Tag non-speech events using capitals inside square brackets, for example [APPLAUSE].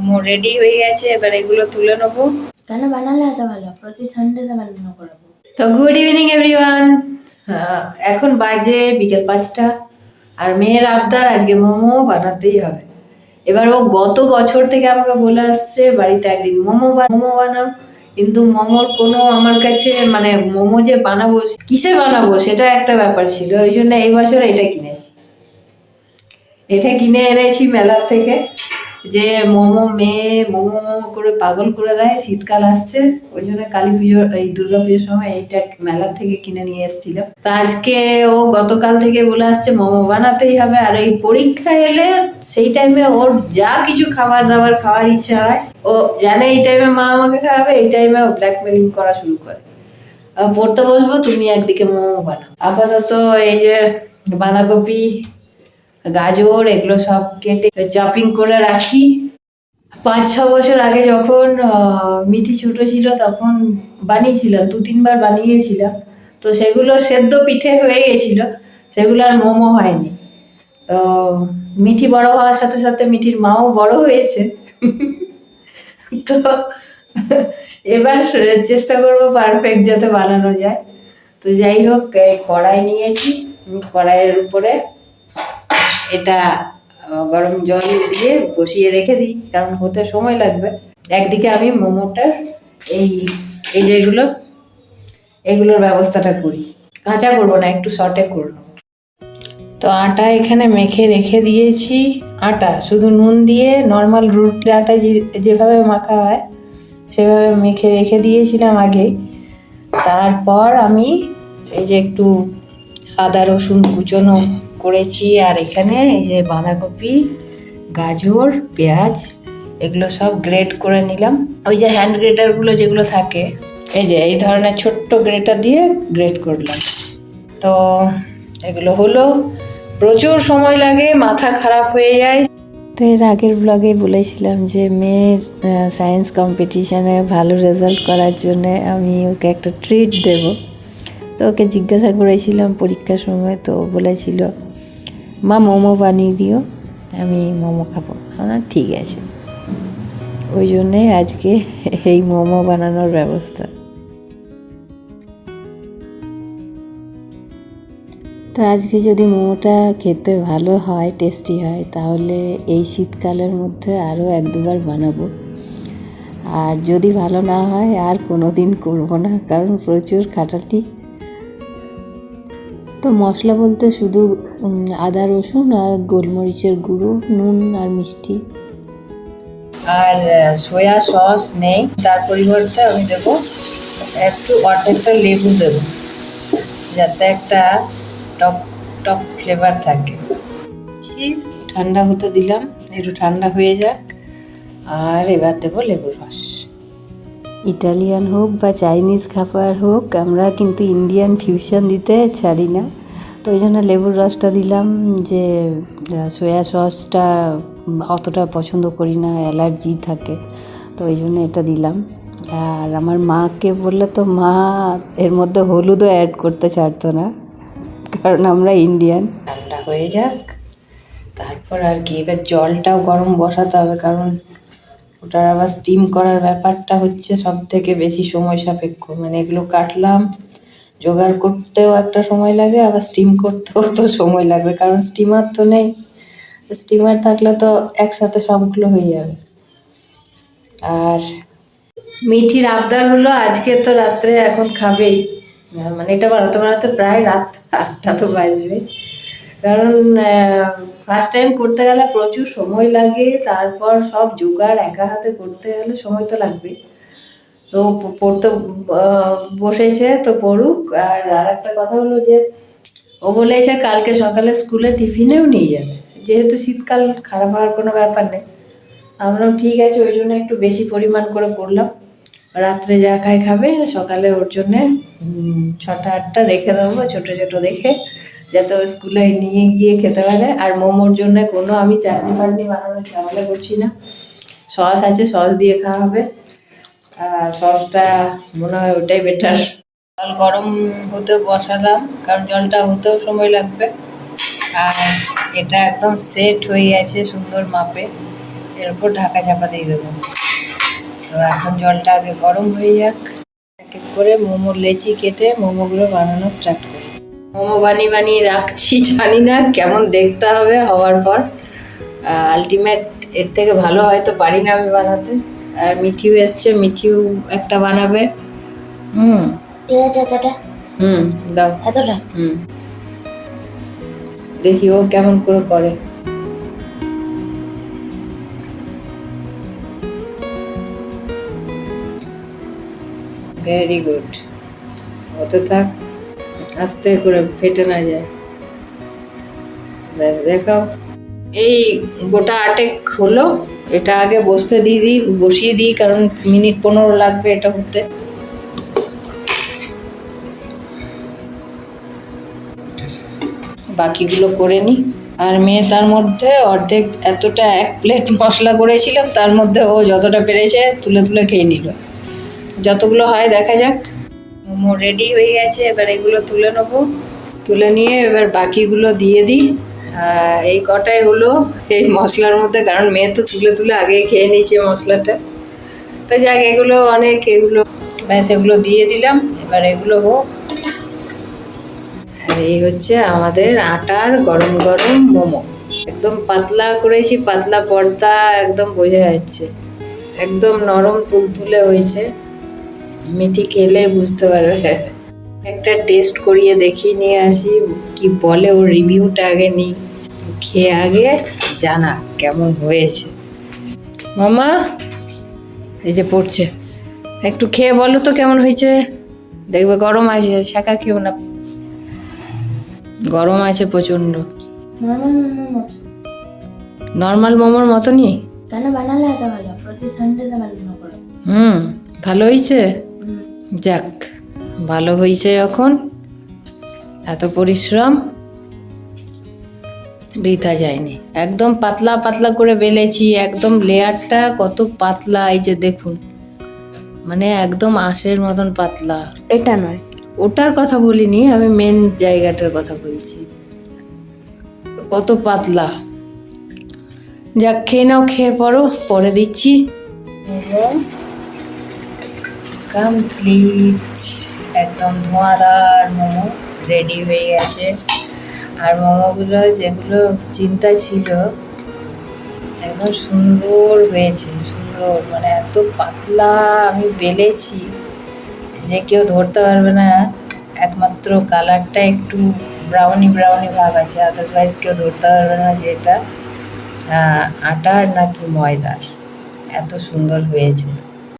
Momo ready হয়ে গেছে এবার এগুলো তুলে নেব। কেন বানালে এত ভালো? প্রতি সানডেতে বানানো করাবো তো গুড ইভিনিং এভরিওয়ান এখন বাজে বিকেল পাঁচটা আর মেয়ের আবদার আজকে মোমো বানাতেই হবে। এবার ও গত বছর থেকে আমাকে বলে আসছে বাড়িতে একদিন মোমো মোমো বানাও। কিন্তু মোমোর কোনো আমার কাছে মানে মোমো যে বানাবো কিসে বানাবো সেটা একটা ব্যাপার ছিল। ওই জন্য এই বছর এটা কিনেছি। এটা কিনে এনেছি মেলা থেকে। যে মোমো মেয়ে মোমো মোমো করে পাগল করে দেয়, শীতকাল আসছে, ওই জন্য কালী পুজোর, এই দুর্গা পুজোর সময় এইটা মেলা থেকে কিনে নিয়ে এসেছিলাম। তো আজকে ও গতকাল থেকে বলে আসছে, মোমো বানাতেই হবে, আর এই পরীক্ষা এলে সেই টাইমে ওর যা কিছু খাবার দাবার খাওয়ার ইচ্ছা হয়, ও জানে এই টাইমে মা আমাকে খাওয়াবে, এই টাইমে ও ব্ল্যাকমেলিং করা শুরু করে। পড়তে বসবো, তুমি একদিকে মোমো বানাও। আপাতত এই যে বাঁধাকপি গাজর, এগুলো সব কেটে চপিং করে রাখি। পাঁচ, ছ বছর আগে যখন মিঠি ছোট ছিল, তখন বানিয়েছিলাম, দু, তিনবার বানিয়েছিলাম। তো সেগুলো সেদ্ধ পিঠে হয়ে গেছিল, সেগুলো আর মোমো হয়নি। তো মিঠি বড় হওয়ার সাথে সাথে মিঠির মাও বড় হয়েছে। [LAUGHS] তো এবার চেষ্টা করব পারফেক্ট যাতে বানানো যায়। তো যাই হোক কড়াই নিয়েছি, কড়াইয়ের উপরে এটা গরম জল দিয়ে বসিয়ে রেখে দিই, কারণ হতে সময় লাগবে। একদিকে আমি মোমোটার এই এই যেগুলো এগুলোর ব্যবস্থাটা করি। কাঁচা করব না, একটু শর্টে করব তো আটা এখানে মেখে রেখে দিয়েছি। আটা, শুধু নুন দিয়ে নর্মাল রুটি আটা যেভাবে মাখা হয়, সেভাবে মেখে রেখে দিয়েছিলাম আগে। তারপর আমি এই যে একটু আদা রসুন কুচনো করেছি, আর এখানে এই যে বাঁধাকপি, গাজর, পেঁয়াজ, এগুলো সব গ্রেট করে নিলাম। ওই যে হ্যান্ড গ্রেটারগুলো যেগুলো থাকে, এই যে এই ধরনের ছোট্ট গ্রেটার দিয়ে গ্রেট করলাম। তো এগুলো হলো, প্রচুর সময় লাগে, মাথা খারাপ হয়ে যায়। তো এর আগের ব্লগে বলেছিলাম যে, মেয়ের সায়েন্স কম্পিটিশানে ভালো রেজাল্ট করার জন্য আমি ওকে একটা ট্রিট দেব। তো ওকে জিজ্ঞাসা করেছিলাম পরীক্ষার সময়, তো বলেছিল মা মোমো বানিয়ে দিও, আমি মোমো খাব। আমার ঠিক আছে। ওই জন্যে আজকে এই মোমো বানানোর ব্যবস্থা। তো আজকে যদি মোমোটা খেতে ভালো হয়, টেস্টি হয়, তাহলে এই শীতকালের মধ্যে আরও এক দুবার বানাবো। আর যদি ভালো না হয়, আর কোনো দিন করব না, কারণ প্রচুর খাটাটি তো মশলা বলতে শুধু আদা রসুন আর গোলমরিচের গুঁড়ো নুন আর মিষ্টি। আর সয়া সস নেই তার পরিবর্তে আমি দেব একটু অর্ধেকটা লেবু দেব যাতে একটা টক টক ফ্লেভার থাকে। ঠান্ডা হতে দিলাম একটু ঠান্ডা হয়ে যাক আর এবার দেবো লেবুর রস। ইটালিয়ান হোক বা চাইনিজ খাবার হোক, আমরা কিন্তু ইন্ডিয়ান ফিউশন দিতে ছাড়ি না। তো ওই জন্য লেবুর রসটা দিলাম যে সয়া সসটা অতটা পছন্দ করি না অ্যালার্জি থাকে। তো ওই জন্য এটা দিলাম। আর আমার মাকে বললে তো মা, এর মধ্যে হলুদও অ্যাড করতে ছাড়তো না, কারণ আমরা ইন্ডিয়ান ঠান্ডা হয়ে যাক, তারপর আর কি, এবার জলটাও গরম বসাতে হবে, কারণ ওটার আবার স্টিম করার ব্যাপারটা হচ্ছে সব থেকে বেশি সময় সাপেক্ষ। মানে এগুলো কাটলাম, জোগাড় করতেও একটা সময় লাগে, আবার স্টিম করতেও তো সময় লাগবে, কারণ স্টিমার তো নেই। স্টিমার থাকলে তো একসাথে সবগুলো হয়ে যাবে। আর মিঠির আবদার হলো, আজকে তো রাত্রে এখন খাবেই। মানে এটা বানাতে বানাতে প্রায় রাত আটটা তো বাজবে কারণ ফার্স্ট টাইম করতে গেলে প্রচুর সময় লাগে, তারপর সব জোগাড় একা হাতে করতে গেলে সময় তো লাগবে তো পড়তে বসেছে তো পড়ুক, আর আর একটা কথা হলো যে, ও বলেছে কালকে সকালে স্কুলে টিফিনেও নিয়ে যাবে। যেহেতু শীতকাল, খারাপ হওয়ার কোনো ব্যাপার নেই। আমরা ঠিক আছে, ওই জন্য একটু বেশি পরিমাণ করে করলাম রাত্রে যা খায় খাবে, সকালে ওর জন্যে ছটা আটটা রেখে দেবো, ছোটো ছোটো দেখে। যাতে স্কুলে নিয়ে গিয়ে খেতে পারে আর মোমোর জন্য কোনো আমি চাটনি ফাটনি বানানোর ঝামেলা করছি না। সস আছে, সস দিয়ে খাওয়া হবে। আর সসটা মনে হয় ওটাই বেটার জল গরম হতে বসালাম, কারণ জলটা হতেও সময় লাগবে। আর এটা একদম সেট হয়ে আছে সুন্দর মাপে। এর উপর ঢাকা চাপা দিয়ে দেবো। তো এখন জলটা আগে গরম হয়ে যাক। এক এক করে মোমোর লেচি কেটে মোমোগুলো বানানো স্টার্ট করি মোমো বানিয়ে বানিয়ে রাখছি জানি না কেমন দেখতে হবে হওয়ার পর। আলটিমেট এর থেকে ভালো হয়তো পারি না আমি বানাতে। আর মিঠিউ এসছে মিঠিউ একটা বানাবে। হুম। ঠিক আছে এতটা? হুম দাও। এতটা? হুম। দেখি ও কেমন করে করে। ভেরি গুড হতে থাক। আস্তে করে ফেটে না যায়। ব্যাস, দেখাও। এই গোটা আটেক হলো, এটা আগে বসতে দিয়ে দিই, বসিয়ে দিই, কারণ মিনিট পনেরো লাগবে এটা হতে। বাকিগুলো করে নিই। আর মেয়ে তার মধ্যে অর্ধেক এতটা এক প্লেট মশলা করেছিলাম তার মধ্যে ও যতটা পেরেছে তুলে তুলে খেয়ে নিল। যতগুলো হয় দেখা যাক। মোমো রেডি হয়ে গেছে, এবার এগুলো তুলে নেব। তুলে নিয়ে এবার বাকিগুলো দিয়ে দিই। এই কটাই হলো এই মশলার মধ্যে, কারণ মেয়ে তো তুলে তুলে আগে খেয়ে নিয়েছে মশলাটা। তো যাক, এগুলো অনেক, এগুলো ব্যাস, এগুলো দিয়ে দিলাম। এবার এগুলো হোক। আর এই হচ্ছে আমাদের আটার গরম গরম মোমো। একদম পাতলা করেছি, পাতলা পর্দা একদম বোঝা যাচ্ছে। একদম নরম তুলতুলে হয়েছে। মিঠি খেলে বুঝতে পারবে। একটা টেস্ট করিয়ে দেখিয়ে নিয়ে আসি কি বলে ওর রিভিউটা আগে নিই। খেয়ে আগে জানা কেমন হয়েছে। মামা এই যে পড়ছে। একটু খেয়ে বলো তো কেমন হয়েছে। দেখবে গরম আছে শাঁকা খেও না। গরম আছে প্রচণ্ড। নর্মাল মোমোর মতনই? কেন বানালে এত ভালো? প্রতি সানডেতে বানানো করো। হুম ভালো হয়েছে। যাক ভালো হয়েছে এখন। এত পরিশ্রম। বৃথা যায়নি। একদম পাতলা পাতলা করে বেলেছি একদম লেয়ারটা কত পাতলা এই যে দেখুন। মানে একদম আঁশের মতন পাতলা। এটা নয়। ওটার কথা বলিনি আমি মেন জায়গাটার কথা বলছি। কত পাতলা। যাক খেয়ে নাও খেয়ে পড়ো পরে দিচ্ছি। কমপ্লিট একদম ধোঁয়াদার মোমো রেডি হয়ে গেছে। আর মোমোগুলো যেগুলো চিন্তা ছিল, একদম সুন্দর হয়েছে, সুন্দর। মানে এত পাতলা আমি বেলেছি যে কেউ ধরতে পারবে না। একমাত্র কালারটা একটু ব্রাউনি ব্রাউনি ভাব আছে আদারওয়াইজ কেউ ধরতে পারবে না যে এটা আটার নাকি ময়দার। এত সুন্দর হয়েছে।